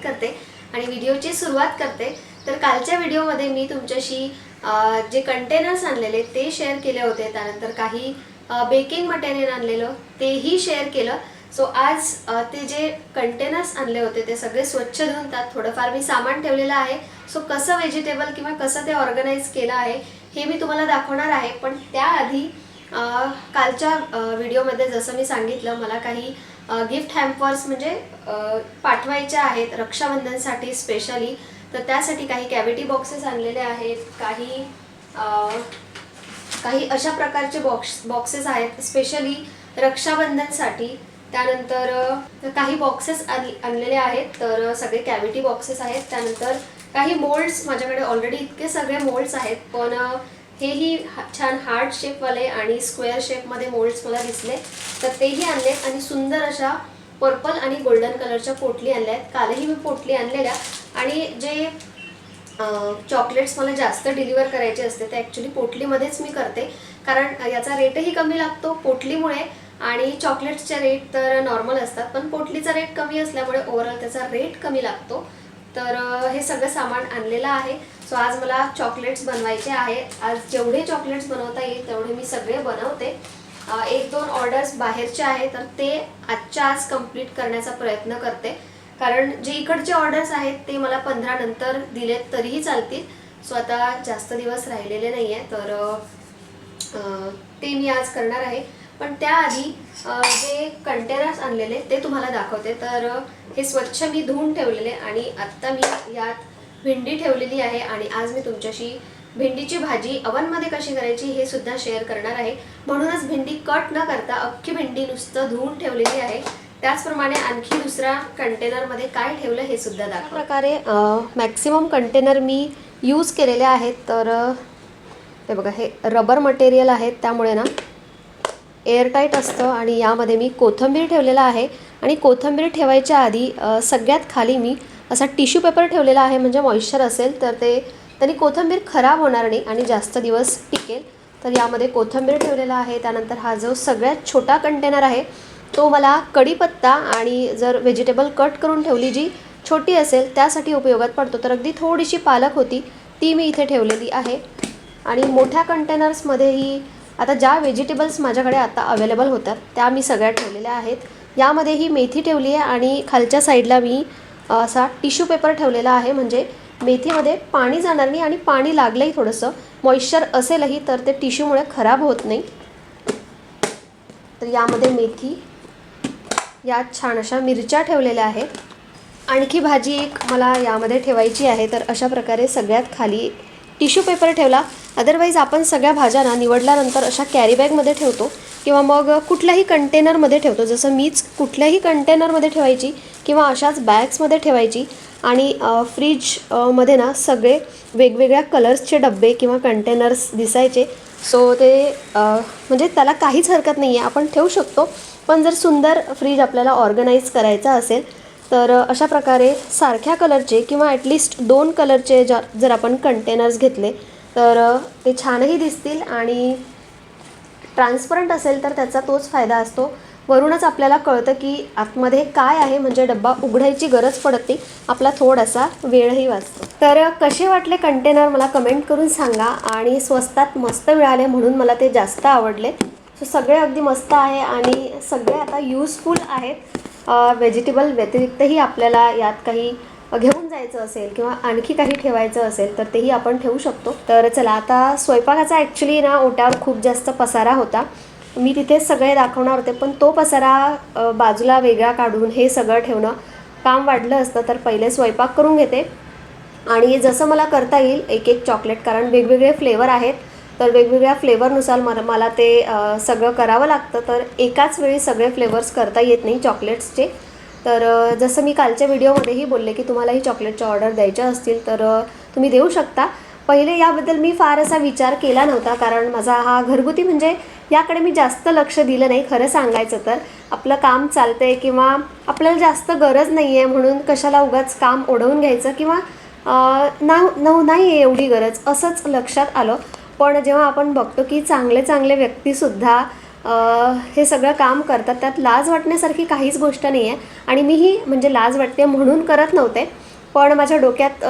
स्वागत करते आणि व्हिडिओची सुरुवात करते. तर कालच्या व्हिडिओमध्ये मी तुमच्याशी जे कंटेनर्स आणलेले ते शेअर केले होते. त्यानंतर काही बेकिंग मटेरियल आणलेलं तेही शेअर केलं. सो आज ते जे कंटेनर्स आणले होते ते सगळे स्वच्छ धुवून त्यात थोडंफार मी सामान ठेवलेलं आहे. सो कसं व्हेजिटेबल किंवा कसं ते ऑर्गनाईज केलं आहे हे मी तुम्हाला दाखवणार आहे. पण त्याआधी कालच्या व्हिडिओमध्ये जसं मी सांगितलं मला काही गिफ्ट हॅम्पर्स म्हणजे पाठवायच्या आहेत रक्षाबंधनसाठी स्पेशली तर त्यासाठी काही कॅव्हिटी बॉक्सेस आणलेले आहेत काही काही अशा प्रकारचे बॉक्स बॉक्सेस आहेत स्पेशली रक्षाबंधनसाठी. त्यानंतर काही बॉक्सेस आणलेले आहेत तर सगळे कॅव्हिटी बॉक्सेस आहेत. त्यानंतर काही मोल्ड्स माझ्याकडे ऑलरेडी इतके सगळे मोल्ड्स आहेत पण हेही छान हार्ड शेपवाले आणि स्क्वेअर शेपमध्ये मोल्ड्स मला दिसले. तर तेही आणले आणि सुंदर अशा पर्पल आणि गोल्डन कलरच्या पोटली आणल्या आहेत. कालही मी पोटली आणलेल्या. आणि जे चॉकलेट्स मला जास्त डिलिव्हर करायचे असते ते ॲक्च्युली पोटलीमध्येच मी करते. कारण याचा रेटही कमी लागतो पोटलीमुळे. आणि चॉकलेट्सचे रेट तर नॉर्मल असतात पण पोटलीचा रेट कमी असल्यामुळे ओव्हरऑल त्याचा रेट कमी लागतो. तर हे सगळं सामान आणलेलं आहे. सो आज मला चॉकलेट्स बनवायचे आहे आज जेवढे चॉकलेट्स बनवता येईल तेवढे मी सगळे बनवते. एक दोन ऑर्डर्स बाहेरचे आहे तर ते आजच्या आज कंप्लीट करण्याचा प्रयत्न करते. कारण जे इकडचे ऑर्डर्स आहेत ते मला पंधरा नंतर दिलेत तरीही चालतील. सो आता जास्त दिवस राहिलेले नाही आहे तर ते मी आज करणार आहे. पण त्याआधी जे कंटेनर्स आणलेले ते तुम्हाला दाखवते. तर हे स्वच्छ मी धुवून ठेवलेले आणि आत्ता मी यात भेंडी ठेवलेली आहे आणि आज मी तुमच्याशी भेंडीची भाजी अवनमध्ये कशी करायची हे सुद्धा शेअर करणार आहे. म्हणूनच भेंडी कट न करता अख्खी भेंडी नुसतं धुवून ठेवलेली आहे. त्याचप्रमाणे आणखी दुसऱ्या कंटेनरमध्ये काय ठेवलं हे सुद्धा दाखव. प्रकारे मॅक्सिमम कंटेनर मी यूज केलेले आहेत. तर हे बघा हे रबर मटेरियल आहेत त्यामुळे ना एअरटाईट असतं आणि यामध्ये मी कोथिंबीर ठेवलेला आहे. आणि कोथिंबीर ठेवायच्या आधी सगळ्यात खाली मी असा टिश्यू पेपर ठेवलेला आहे म्हणजे मॉइश्चर असेल तर ते त्यांनी कोथिंबीर खराब होणार नाही आणि जास्त दिवस टिकेल. तर यामध्ये कोथिंबीर ठेवलेला आहे. त्यानंतर हा जो सगळ्यात छोटा कंटेनर आहे तो मला कढीपत्ता आणि जर व्हेजिटेबल कट करून ठेवली जी छोटी असेल त्यासाठी उपयोगात पडतो. तर अगदी थोडीशी पालक होती ती मी इथे ठेवलेली आहे. आणि मोठ्या कंटेनर्समध्येही आता ज्या व्हेजिटेबल्स माझ्याकडे आता अवेलेबल होतात त्या मी सगळ्या ठेवलेल्या आहेत. यामध्ये ही मेथी ठेवली आहे आणि खालच्या साईडला मी असा टिश्यू पेपर ठेवलेला आहे. म्हणजे मेथीमध्ये पाणी जाणार नाही आणि पाणी लागलंही थोडंसं. मॉइश्चर असेलही तर ते टिश्यूमुळे खराब होत नाही. तर यामध्ये मेथी यात छान अशा मिरच्या ठेवलेल्या आहेत. आणखी भाजी एक मला यामध्ये ठेवायची आहे तर अशा प्रकारे सगळ्यात खाली टिश्यू पेपर ठेवला. अदरवाईज आपण सगळ्या भाज्यांना निवडल्यानंतर अशा कॅरी बॅगमध्ये ठेवतो किंवा मग कुठल्याही कंटेनरमध्ये ठेवतो. जसं मीच कुठल्याही कंटेनरमध्ये ठेवायची किंवा अशाच बॅग्समध्ये ठेवायची आणि फ्रीजमध्ये ना सगळे वेगवेगळ्या कलर्सचे डब्बे किंवा कंटेनर्स दिसायचे. सो ते म्हणजे त्याला काहीच हरकत नाही आहे आपण ठेवू शकतो. पण जर सुंदर फ्रीज आपल्याला ऑर्गनाईज करायचा असेल तर अशा प्रकारे सारख्या कलरचे किंवा ॲटलिस्ट दोन कलरचे ज जर आपण कंटेनर्स घेतले तर ते छानही दिसतील आणि ट्रान्सपरंट असेल तर त्याचा तोच फायदा असतो. वरूनच आपल्याला कळतं की आतमध्ये काय आहे म्हणजे डब्बा उघडायची गरज पडत नाही आपला थोडासा वेळही वाचतो. तर कसे वाटले कंटेनर मला कमेंट करून सांगा आणि स्वस्तात मस्त मिळाले म्हणून मला ते जास्त आवडले. सो सगळे अगदी मस्त आहे आणि सगळे आता यूजफुल आहेत. व्हेजिटेबल व्यतिरिक्तही आपल्याला यात काही घेऊन जायचं असेल किंवा आणखी काही ठेवायचं असेल तर तेही आपण ठेवू शकतो. तर चला आता स्वयंपाकाचा ॲक्च्युली ना ओट्यावर खूप जास्त पसारा होता. मी तिथे सगळे दाखवणार होते पण तो पसारा बाजूला वेगळा काढून हे सगळं ठेवणं काम वाढलं असतं तर पहिले स्वयंपाक करून घेते. आणि जसं मला करता येईल एक एक चॉकलेट कारण वेगवेगळे फ्लेवर आहेत. तर वेगवेगळ्या फ्लेवरनुसार मला मला ते सगळं करावं लागतं. तर एकाच वेळी सगळे फ्लेवर्स करता येत नाही चॉकलेट्सचे तर जसं मी कालच्या व्हिडिओमध्येही बोलले की तुम्हालाही चॉकलेटच्या ऑर्डर द्यायच्या असतील तर तुम्ही देऊ शकता. पहिले याबद्दल मी फार असा विचार केला नव्हता कारण माझा हा घरगुती म्हणजे याकडे मी जास्त लक्ष दिलं नाही खरं सांगायचं तर. आपलं काम चालतं आहे किंवा आपल्याला जास्त गरज नाही आहे म्हणून कशाला उगाच काम ओढवून घ्यायचं किंवा ना नाही आहे एवढी गरज असंच लक्षात आलं. पण जेव्हा आपण बघतो की चांगले चांगले व्यक्तीसुद्धा हे सगळं काम करतात त्यात लाज वाटण्यासारखी काहीच गोष्ट नाही आहे आणि मीही म्हणजे लाज वाटते म्हणून करत नव्हते. पण माझ्या डोक्यात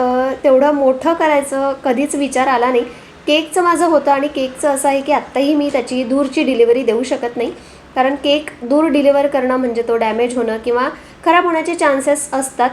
तेवढं मोठं करायचं कधीच विचार आला नाही. केकचं माझं होतं आणि केकचं असं आहे की आत्ताही मी त्याची दूरची डिलिव्हरी देऊ शकत नाही. कारण केक दूर डिलिव्हर करणं म्हणजे तो डॅमेज होणं किंवा खराब होण्याचे चान्सेस असतात.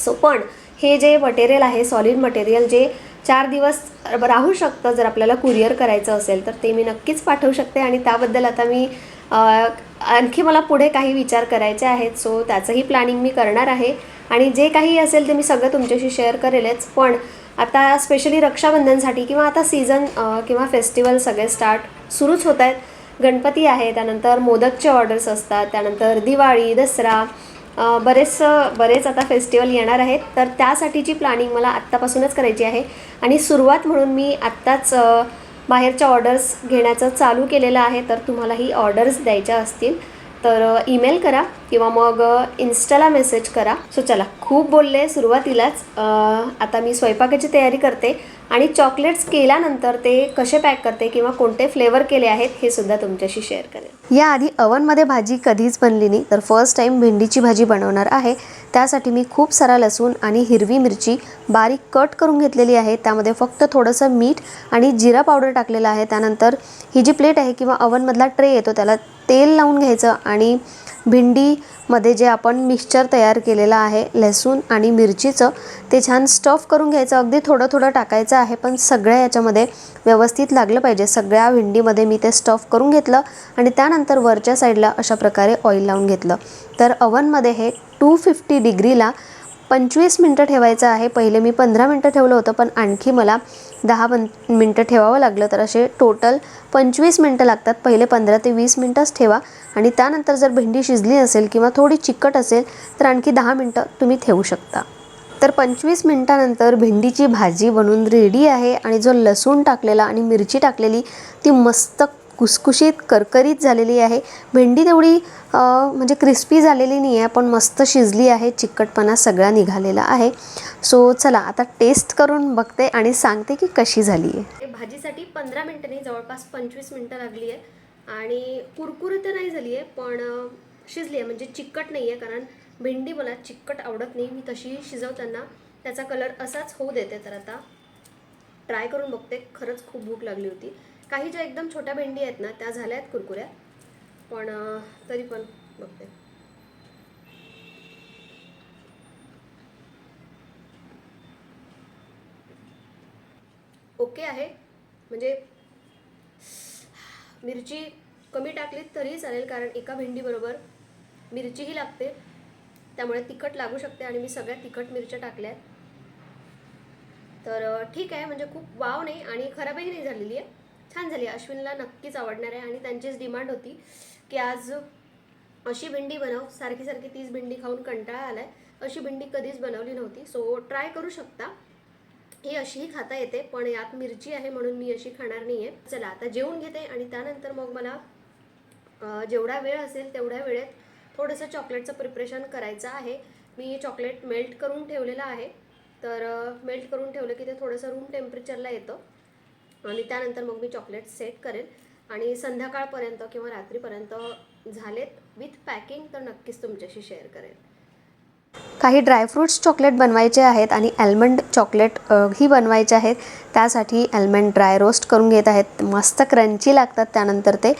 सो पण हे जे मटेरियल आहे सॉलिड मटेरियल जे चार दिवस राहू शकतं जर आपल्याला कुरिअर करायचं असेल तर ते मी नक्कीच पाठवू शकते. आणि त्याबद्दल आता मी आणखी मला पुढे काही विचार करायचे आहेत. सो त्याचंही प्लॅनिंग मी करणार आहे. आणि जे काही असेल ते मी सगळं तुमच्याशी शेअर करेलच. पण आता स्पेशली रक्षाबंधनसाठी किंवा आता सीझन किंवा फेस्टिवल सगळे स्टार्ट सुरूच होत आहेत. गणपती आहे त्यानंतर मोदकचे ऑर्डर्स असतात त्यानंतर दिवाळी दसरा बरेच बरेच आता फेस्टिवल येणार आहेत. तर त्यासाठीची प्लॅनिंग मला आत्तापासूनच करायची आहे. आणि सुरुवात म्हणून मी आत्ताच बाहेरच्या ऑर्डर्स घेण्याचं चालू केलेलं आहे. तर तुम्हालाही ऑर्डर्स द्यायच्या असतील. तर ईमेल करा किंवा मग इन्स्टाला मेसेज करा. सो चला खूप बोलले सुरुवातीलाच. आता मी स्वयंपाकाची तयारी करते. आणि चॉकलेट्स केल्यानंतर ते कसे पॅक करते किंवा कोणते फ्लेवर केले आहेत हे सुद्धा तुमच्याशी शेअर करेन. याआधी अवनमध्ये भाजी कधीच बनली नाही तर फर्स्ट टाईम भेंडीची भाजी बनवणार आहे. त्यासाठी मी खूप सारा लसूण आणि हिरवी मिरची बारीक कट करून घेतलेली आहे. त्यामध्ये फक्त थोडंसं मीठ आणि जिरा पावडर टाकलेलं आहे. त्यानंतर ही जी प्लेट आहे किंवा अवनमधला ट्रे येतो त्याला तेल लावून घ्यायचं आणि भेंडीमध्ये जे आपण मिक्सचर तयार केलेलं आहे लसूण आणि मिरचीचं ते छान स्टफ करून घ्यायचं. अगदी थोडं थोडं टाकायचं आहे पण सगळ्या याच्यामध्ये व्यवस्थित लागलं पाहिजे. सगळ्या भेंडीमध्ये मी ते स्टफ करून घेतलं आणि त्यानंतर वरच्या साईडला अशा प्रकारे ऑइल लावून घेतलं. तर अवनमध्ये हे टू फिफ्टी डिग्रीला पंचवीस मिनटं ठेवायचं आहे. पहिले मी पंधरा मिनटं ठेवलं होतं पण आणखी मला दहा पं मिनटं ठेवावं लागलं. तर असे टोटल पंचवीस मिनटं लागतात. पहिले पंधरा ते वीस मिनटंच ठेवा. आणि त्यानंतर जर भेंडी शिजली असेल किंवा थोडी चिकट असेल तर आणखी दहा मिनटं तुम्ही ठेवू शकता. तर पंचवीस मिनटानंतर भेंडीची भाजी बनून रेडी आहे. आणि जो लसूण टाकलेला आणि मिरची टाकलेली ती मस्त कुसकुशीत करकरीत झालेली आहे. भेंडी तेवढी म्हणजे क्रिस्पी झालेली नाही आहे पण मस्त शिजली आहे चिकटपणा सगळा निघालेला आहे. सो चला आता टेस्ट करून बघते आणि सांगते की कशी झाली आहे. भाजीसाठी पंधरा मिनटांनी जवळपास पंचवीस मिनटं लागली आहे आणि कुरकुरीत नाही झाली आहे पण शिजली आहे. म्हणजे चिकट नाही आहे कारण भेंडी मला चिकट आवडत नाही. मी तशी शिजवताना त्याचा कलर असाच होऊ देते. तर आता ट्राय करून बघते. खरंच खूप भूक लागली होती. काही ज्या एकदम छोट्या भेंडी आहेत ना त्या झाल्या आहेत कुरकुऱ्या. पण तरी पण बघते. ओके आहे. म्हणजे मिरची कमी टाकलीत तरी चालेल कारण एका भेंडीबरोबर मिरचीही लागते. त्यामुळे तिखट लागू शकते आणि मी सगळ्या तिखट मिरच्या टाकल्या आहेत. तर ठीक आहे. म्हणजे खूप वाव नाही आणि खराबही नाही झालेली आहे. छान झाली. अश्विनला नक्कीच आवडणार आहे आणि त्यांचीच डिमांड होती की आज अशी भेंडी बनव. सारखी सारखी तीच भेंडी खाऊन कंटाळा आलाय. अशी भेंडी कधीच बनवली नव्हती. सो ट्राय करू शकता. ही अशीही खाता येते पण यात मिरची आहे म्हणून मी अशी खाणार नाही आहे चला आता जेवून घेते आणि त्यानंतर मग मला जेवढा वेळ असेल तेवढ्या वेळेत थोडंसं चॉकलेटचं प्रिपरेशन करायचं आहे. मी चॉकलेट मेल्ट करून ठेवलेलं आहे. तर मेल्ट करून ठेवलं की ते थोडंसं रूम टेम्परेचरला येतं. आणि त्यानंतर मग मी चॉकलेट सेट करेल. आणि संध्याकाळपर्यंत किंवा रात्रीपर्यंत झालेत विथ पॅकिंग तर नक्कीच तुमच्याशी शेअर करेल. काही ड्रायफ्रूट्स चॉकलेट बनवायचे आहेत आणि ॲल्मंड चॉकलेट ही बनवायचे आहेत. त्यासाठी ॲल्मंड ड्राय रोस्ट करून घेत आहेत. मस्त क्रंची लागतात त्यानंतर ते.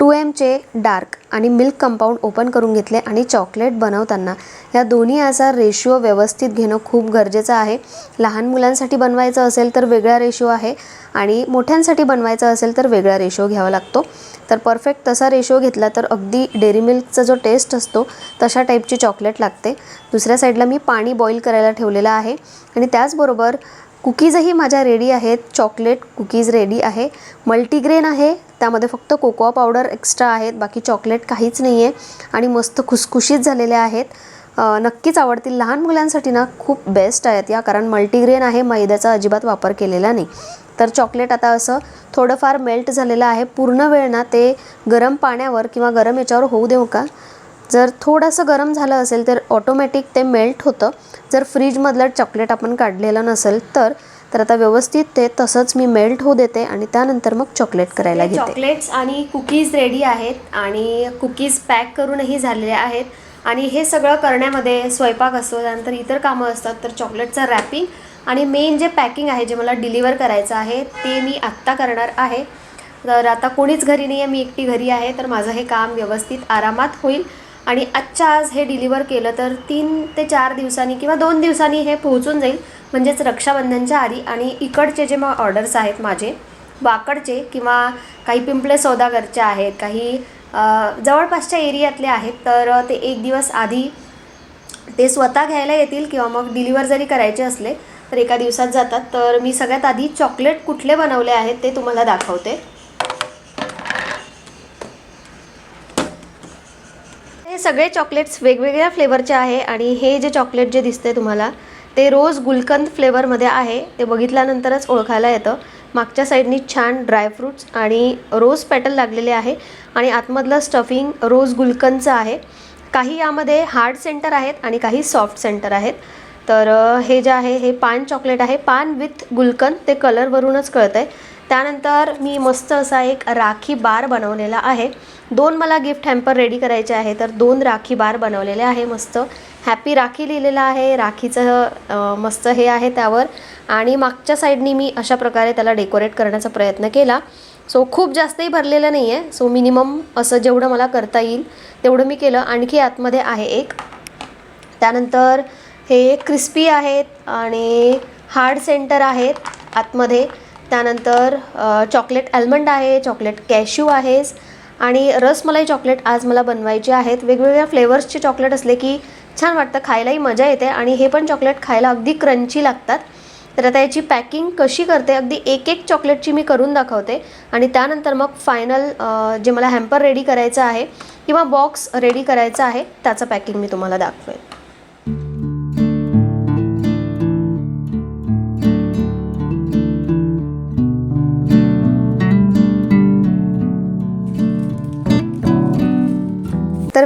टू एमचे डार्क आणि मिल्क कंपाऊंड ओपन करून घेतले आणि चॉकलेट बनवताना या दोन्ही याचा रेशिओ व्यवस्थित घेणं खूप गरजेचं आहे. लहान मुलांसाठी बनवायचं असेल तर वेगळा रेशिओ आहे आणि मोठ्यांसाठी बनवायचं असेल तर वेगळा रेशिओ घ्यावा लागतो. तर परफेक्ट तसा रेशिओ घेतला तर अगदी डेअरी मिल्कचा जो टेस्ट असतो तशा टाईपची चॉकलेट लागते. दुसऱ्या साईडला मी पाणी बॉईल करायला ठेवलेलं आहे आणि त्याचबरोबर कुकीजही माझ्या रेडी आहेत. चॉकलेट कुकीज रेडी आहे. मल्टीग्रेन आहे. त्यामध्ये फक्त कोकोआ पावडर एक्स्ट्रा आहेत बाकी चॉकलेट काहीच नाही आहे आणि मस्त खुसखुशीत झालेले आहेत. नक्कीच आवडतील लहान मुलांसाठी ना खूप बेस्ट आहेत. या कारण मल्टीग्रेन आहे मैद्याचा अजिबात वापर केलेला नाही. तर चॉकलेट आता असं थोडंफार मेल्ट झालेलं आहे. पूर्ण वेळ ना ते गरम पाण्यावर किंवा गरम याच्यावर होऊ देऊ का? जर थोडंसं गरम झालं असेल तर ऑटोमॅटिक ते मेल्ट होतं. जर फ्रीजमधलं चॉकलेट आपण काढलेलं नसेल तर तर आता व्यवस्थित ते तसंच मी मेल्ट होऊ देते आणि त्यानंतर मग चॉकलेट करायला घेते. चॉकलेट्स आणि कुकीज रेडी आहेत आणि कुकीज पॅक करूनही झालेले आहेत. आणि हे सगळं करण्यामध्ये स्वयंपाक असतो त्यानंतर इतर कामं असतात तर चॉकलेटचं रॅपिंग आणि मेन जे पॅकिंग आहे जे मला डिलिव्हर करायचं आहे ते मी आत्ता करणार आहे. तर आता कोणीच घरी नाही आहे मी एकटी घरी आहे तर माझं हे काम व्यवस्थित आरामात होईल. आणि आजच्या आज हे डिलिव्हर केलं तर तीन ते चार दिवसांनी किंवा दोन दिवसांनी हे पोहोचून जाईल. म्हणजेच रक्षाबंधनच्या आधी आणि इकडचे जे मग ऑर्डर्स आहेत माझे वाकडचे किंवा काही पिंपळे सौदागरचे आहेत काही जवळपासच्या एरियातले आहेत तर ते एक दिवस आधी ते स्वतः घ्यायला येतील किंवा मग डिलिव्हर जरी करायचे असले तर एका दिवसात जातात. तर मी सगळ्यात आधी चॉकलेट कुठले बनवले आहेत ते तुम्हाला दाखवते. सगळे चॉकलेट्स वेगवेगळ्या फ्लेवरचे आहे आणि हे जे चॉकलेट जे दिसते तुम्हाला ते रोज गुलकंद फ्लेवरमध्ये आहे. ते बघितल्यानंतरच ओळखायला येतं. मागच्या साईडनी छान ड्रायफ्रूट्स आणि रोज पॅटल लागलेले आहे आणि आतमधलं स्टफिंग रोज गुलकंदचं आहे. काही यामध्ये हार्ड सेंटर आहेत आणि काही सॉफ्ट सेंटर आहेत. तर हे जे आहे हे पान चॉकलेट आहे. पान विथ गुलकंद ते कलरवरूनच कळतं आहे त्यानंतर मी मस्त असा एक राखी बार बनवलेला आहे. दोन मला गिफ्ट हॅम्पर रेडी करायचे आहे तर दोन राखी बार बनवलेले आहे मस्त. हॅपी राखी लिहिलेलं आहे राखीचं मस्त हे आहे त्यावर. आणि मागच्या साईडनी मी अशा प्रकारे त्याला डेकोरेट करण्याचा प्रयत्न केला. सो खूप जास्तही भरलेलं नाही आहे सो मिनिमम असं जेवढं मला करता येईल तेवढं मी केलं. आणखी आतमध्ये आहे एक. त्यानंतर हे क्रिस्पी आहेत आणि हार्ड सेंटर आहेत आतमध्ये. त्यानंतर चॉकलेट आल्मंड आहे चॉकलेट कॅश्यू आहे आणि रसमलाई चॉकलेट आज मला बनवायची आहेत. वेगवेगळ्या फ्लेवर्सचे चॉकलेट असले की छान वाटतं खायलाही मजा येते आणि हे पण चॉकलेट खायला अगदी क्रंची लागतात. तर आता याची पॅकिंग कशी करते अगदी एक एक चॉकलेटची मी करून दाखवते आणि त्यानंतर मग फायनल जे मला हॅम्पर रेडी करायचं आहे किंवा बॉक्स रेडी करायचा आहे त्याचं पॅकिंग मी तुम्हाला दाखवेन.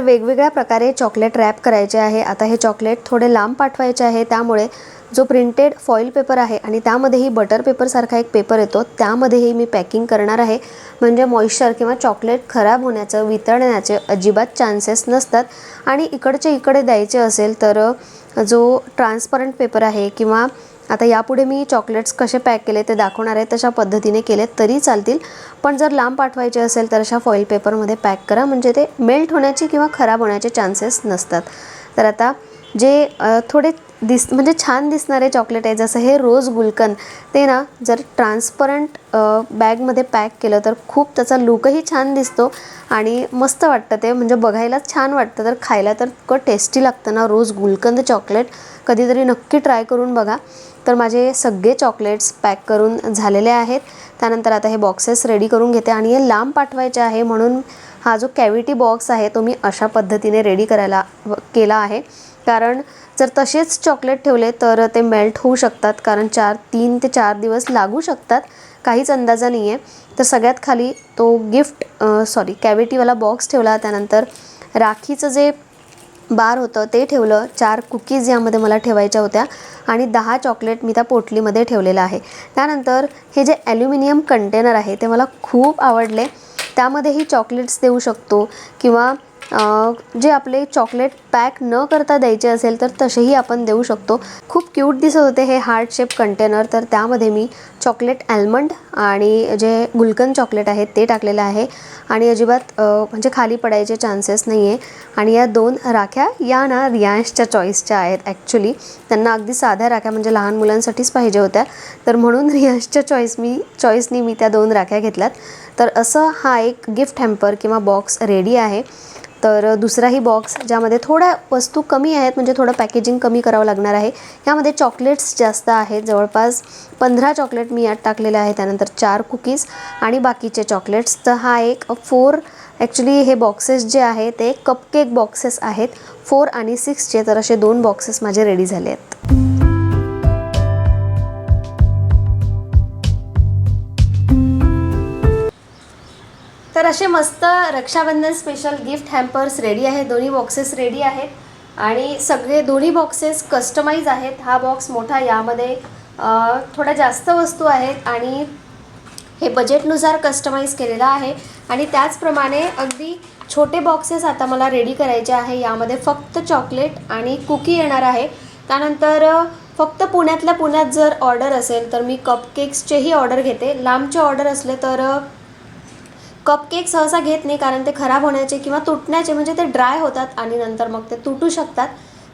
वेगवेगळ्या प्रकारे चॉकलेट रॅप करायचे आहे. आता हे चॉकलेट थोडे लांब पाठवायचे आहे. त्यामुळे जो प्रिंटेड फॉईल पेपर आहे आणि त्यामध्येही बटर पेपरसारखा एक पेपर येतो. त्यामध्येही मी पॅकिंग करणार आहे. म्हणजे मॉइश्चर किंवा चॉकलेट खराब होण्याचं वितळण्याचे अजिबात चान्सेस नसतात. आणि इकडचे इकडे द्यायचे असेल तर जो ट्रान्सपरंट पेपर आहे किंवा आता यापुढे मी चॉकलेट्स कसे पॅक केले ते दाखवणार आहे तशा पद्धतीने केले तरी चालतील. पण जर लांब पाठवायचे असेल तर अशा फॉईल पेपरमध्ये पॅक करा म्हणजे ते मेल्ट होण्याची किंवा खराब होण्याचे चान्सेस नसतात. तर आता जे थोडे दिस म्हणजे छान दिसणारे चॉकलेट आहे जसं हे रोज गुलकंद ते ना जर ट्रान्सपरंट बॅगमध्ये पॅक केलं तर खूप त्याचा लुकही छान दिसतो आणि मस्त वाटतं ते. म्हणजे बघायलाच छान वाटतं तर खायला तर इतकं टेस्टी लागतं ना रोज गुलकंद चॉकलेट कधीतरी नक्की ट्राय करून बघा. तर माझे सगळे चॉकलेट्स पॅक करून झालेले आहेत. त्यानंतर आता हे बॉक्सेस रेडी करून घेते आणि हे लांब पाठवायचे आहे म्हणून हा जो कॅविटी बॉक्स आहे तो मी अशा पद्धतीने रेडी करायला केला आहे. कारण जर तसेच चॉकलेट ठेवले तर ते मेल्ट होऊ शकतात. कारण चार तीन ते चार दिवस लागू शकतात. काहीच अंदाजा नाही आहे तर सगळ्यात खाली तो गिफ्ट सॉरी कॅविटीवाला बॉक्स ठेवला. त्यानंतर राखीचं जे बार होतं ते ठेवलं. चार कुकीज यामध्ये मला ठेवायच्या होत्या आणि दहा चॉकलेट मी त्या पोटलीमध्ये ठेवलेलं आहे. त्यानंतर हे जे ॲल्युमिनियम कंटेनर आहे ते मला खूप आवडले. त्यामध्येही चॉकलेट्स देऊ शकतो किंवा जे आपले चॉकलेट पॅक न करता द्यायचे असेल तर तसेही आपण देऊ शकतो. खूप क्यूट दिसत होते हे हार्ट शेप कंटेनर तर त्यामध्ये मी चॉकलेट ॲल्मंड आणि जे गुलकंद चॉकलेट आहे ते टाकलेलं आहे. आणि अजिबात म्हणजे खाली पडायचे चान्सेस नाही आहे आणि या दोन राख्या या ना रियांशच्या चॉईसच्या आहेत ॲक्च्युली त्यांना अगदी साध्या राख्या म्हणजे लहान मुलांसाठीच पाहिजे होत्या. तर म्हणून रियांशच्या चॉईस मी चॉईसनी मी त्या दोन राख्या घेतल्यात. तर असं हा एक गिफ्ट हॅम्पर किंवा बॉक्स रेडी आहे. तर दुसराही बॉक्स ज्यामध्ये थोड्या वस्तू कमी आहेत म्हणजे थोडं पॅकेजिंग कमी करावं लागणार आहे. यामध्ये चॉकलेट्स जास्त आहेत जवळपास पंधरा चॉकलेट मी यात टाकलेले आहे त्यानंतर चार कुकीज आणि बाकीचे चॉकलेट्स. तर हा एक फोर ॲक्च्युली हे बॉक्सेस जे आहे ते कपकेक बॉक्सेस आहेत. फोर आणि सिक्सचे तर असे दोन बॉक्सेस माझे रेडी झाले आहेत. तर असे मस्त Rakshabandhan special gift hampers ready आहेत. दोन्ही बॉक्सेस रेडी आहेत. आणि सगळे दोन्ही बॉक्सेस कस्टमाइज आहेत. हा बॉक्स मोठा यामध्ये थोड्या जास्त वस्तू आहेत आणि हे बजेटनुसार कस्टमाइज केलेलं आहे. आणि त्याचप्रमाणे अगदी छोटे बॉक्सेस आता मला रेडी करायचे आहे. यामध्ये फक्त चॉकलेट आणि कुकी येणार आहे. त्यानंतर फक्त पुण्यातल्या पुण्यात जर ऑर्डर असेल तर मी कपकेक्सचेही ऑर्डर घेते. लांबचे ऑर्डर असले तर कपकेक सहसा घेत नाही कारण ते खराब होण्याचे किंवा तुटण्याचे म्हणजे ते ड्राय होतात आणि नंतर मग ते तुटू शकतात.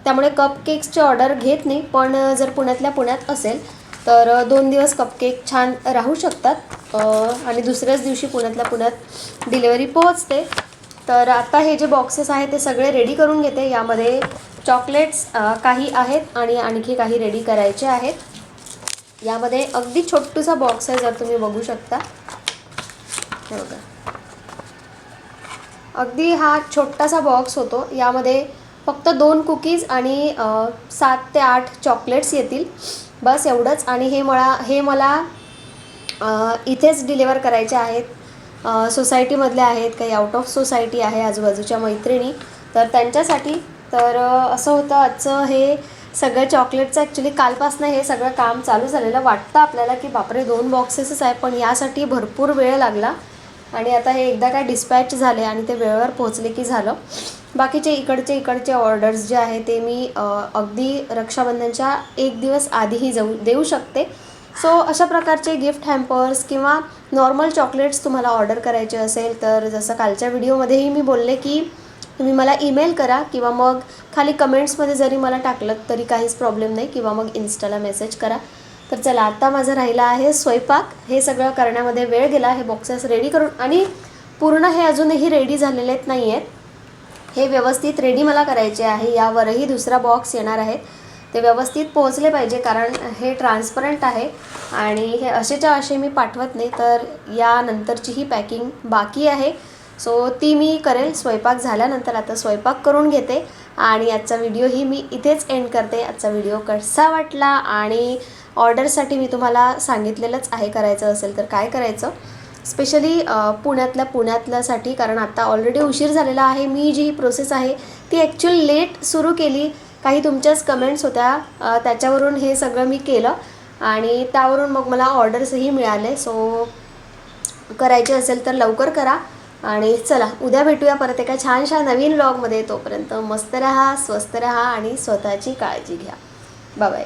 त्यामुळे कपकेक्सची ऑर्डर घेत नाही पण जर पुण्यातल्या पुण्यात असेल तर दोन दिवस कपकेक छान राहू शकतात. आणि दुसऱ्याच दिवशी पुण्यातल्या पुण्यात डिलेवरी पोहोचते. तर आता हे जे बॉक्सेस आहेत ते सगळे रेडी करून घेते. यामध्ये चॉकलेट्स काही आहेत आणि आणखी काही रेडी करायचे आहेत. यामध्ये अगदी छोटूसा बॉक्स आहे जर तुम्ही बघू शकता. हे बघा. अगदी हा छोटासा बॉक्स होतो. यामध्ये फक्त दोन कुकीज आणि सात ते आठ चॉकलेट्स येतील. बस एवढंच. आणि हे मला हे मला इथेच डिलेवर करायचे आहेत. सोसायटीमधले आहेत. काही आउट ऑफ सोसायटी आहे आजूबाजूच्या मैत्रिणी. तर त्यांच्यासाठी. तर असं होतं आजचं हे सगळं चॉकलेटचं ॲक्च्युली कालपासनं हे सगळं काम चालू झालेलं. वाटतं आपल्याला की बापरे दोन बॉक्सेसच आहे पण यासाठी भरपूर वेळ लागला. आणि आता हे एकदा काय डिस्पॅच झाले आणि ते वेळेवर पोहोचले की झालं. बाकीचे इकडचे इकडचे ऑर्डर्स जे आहे ते मी अगदी रक्षाबंधनच्या एक दिवस आधीही जाऊ देऊ शकते. सो अशा प्रकारचे गिफ्ट हॅम्पर्स किंवा नॉर्मल चॉकलेट्स तुम्हाला ऑर्डर करायचे असेल तर जसं कालच्या व्हिडिओमध्येही मी बोलले की तुम्ही मला ईमेल करा किंवा मग खाली कमेंट्समध्ये जरी मला टाकलं तरी काहीच प्रॉब्लेम नाही किंवा मग इन्स्टाला मेसेज करा. तर चला आत्ता माझं राहिलं आहे स्वयंपाक. हे सगळं करण्यामध्ये वेळ गेला हे बॉक्सेस रेडी करून आणि पूर्ण हे अजूनही रेडी झालेले नाही आहेत हे व्यवस्थित रेडी मला करायचे आहे. यावरही दुसरा बॉक्स येणार आहेत ते व्यवस्थित पोहोचले पाहिजे कारण हे ट्रान्सपरंट आहे आणि हे असेच्या असे मी पाठवत नाही तर यानंतरची ही पॅकिंग बाकी आहे. सो ती मी करेल. स्वयंपाक झाल्यानंतर आता स्वयंपाक करून घेते. आणि आजचा व्हिडिओही मी इथेच एंड करते. आजचा व्हिडिओ कसा वाटला आणि ऑर्डरसाठी मी तुम्हाला सांगितलेलंच आहे करायचं असेल तर काय करायचं? स्पेशली पुण्यातल्या पुण्यातल्यासाठी कारण आता ऑलरेडी उशीर झालेला आहे. मी जी ही प्रोसेस आहे ती ॲक्च्युअल लेट सुरू केली. काही तुमच्याच कमेंट्स होत्या. त्याच्यावरून हे सगळं मी केलं. आणि त्यावरून मग मला ऑर्डर्सही मिळाले. सो करायचे असेल तर लवकर करा. आणि चला उद्या भेटूया परत एका छानशा नवीन व्लॉगमध्ये तोपर्यंत मस्त रहा स्वस्त रहा आणि स्वतःची काळजी घ्या. बाय